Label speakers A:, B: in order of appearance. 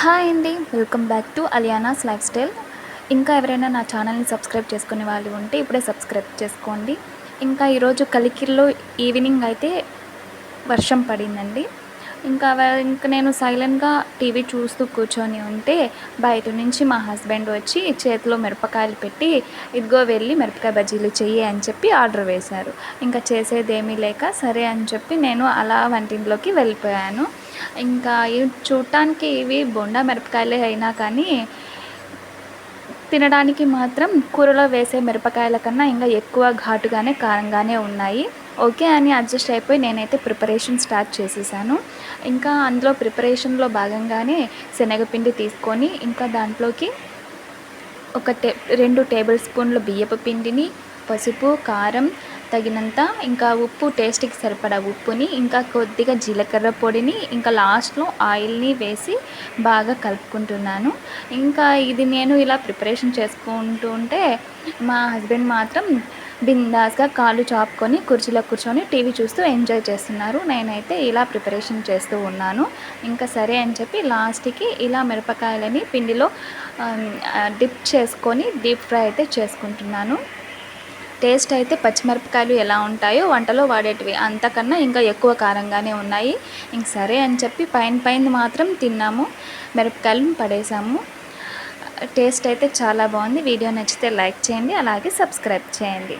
A: Hi అండి. Welcome back to Aliyana's lifestyle. ఇంకా ఎవరైనా నా ఛానల్ని సబ్స్క్రైబ్ చేసుకునే వాళ్ళు ఉంటే ఇప్పుడే సబ్స్క్రైబ్ చేసుకోండి. ఇంకా ఈరోజు కలికిరిలో ఈవినింగ్ అయితే వర్షం పడిందండి. ఇంకా ఇంకా నేను సైలెంట్గా టీవీ చూస్తూ కూర్చొని ఉంటే బయట నుంచి మా హస్బెండ్ వచ్చి చేతిలో మిరపకాయలు పెట్టి ఇదిగో వెళ్ళి మిరపకాయ బజ్జీలు చెయ్యి అని చెప్పి ఆర్డర్ వేశారు. ఇంకా చేసేది ఏమీ లేక సరే అని చెప్పి నేను అలా వంటింట్లోకి వెళ్ళిపోయాను. ఇంకా ఇవి చూడటానికి ఇవి బొండా మిరపకాయలే అయినా కానీ తినడానికి మాత్రం కూరలో వేసే మిరపకాయల కన్నా ఇంకా ఎక్కువ ఘాటుగానే కారంగానే ఉన్నాయి. ఓకే అని అడ్జస్ట్ అయిపోయి నేనైతే ప్రిపరేషన్ స్టార్ట్ చేసేసాను. ఇంకా అందులో ప్రిపరేషన్లో భాగంగానే శనగపిండి తీసుకొని ఇంకా దాంట్లోకి ఒక టే రెండు టేబుల్ స్పూన్ల బియ్యపు పిండిని పసుపు కారం తగినంత ఇంకా ఉప్పు టేస్ట్కి సరిపడా ఉప్పుని ఇంకా కొద్దిగా జీలకర్ర పొడిని ఇంకా లాస్ట్లో ఆయిల్ని వేసి బాగా కలుపుకుంటున్నాను. ఇంకా ఇది నేను ఇలా ప్రిపరేషన్ చేసుకుంటూ ఉంటే మా హస్బెండ్ మాత్రం బిందాస్గా కాళ్ళు చాపుకొని కుర్చీలో కూర్చొని టీవీ చూస్తూ ఎంజాయ్ చేస్తున్నారు. నేనైతే ఇలా ప్రిపరేషన్ చేస్తూ ఉన్నాను. ఇంకా సరే అని చెప్పి లాస్ట్కి ఇలా మిరపకాయలని పిండిలో డిప్ చేసుకొని డీప్ ఫ్రై అయితే చేసుకుంటున్నాను. టేస్ట్ అయితే పచ్చిమిరపకాయలు ఎలా ఉంటాయో వంటలో వాడేటివి. అంతకన్నా ఇంకా ఎక్కువ కారంగానే ఉన్నాయి. ఇంక సరే అని చెప్పి పైన పైన మాత్రం తిన్నాము. మిరపకాయలను పడేసాము. టేస్ట్ అయితే చాలా బాగుంది. వీడియో నచ్చితే లైక్ చేయండి అలాగే సబ్స్క్రైబ్ చేయండి.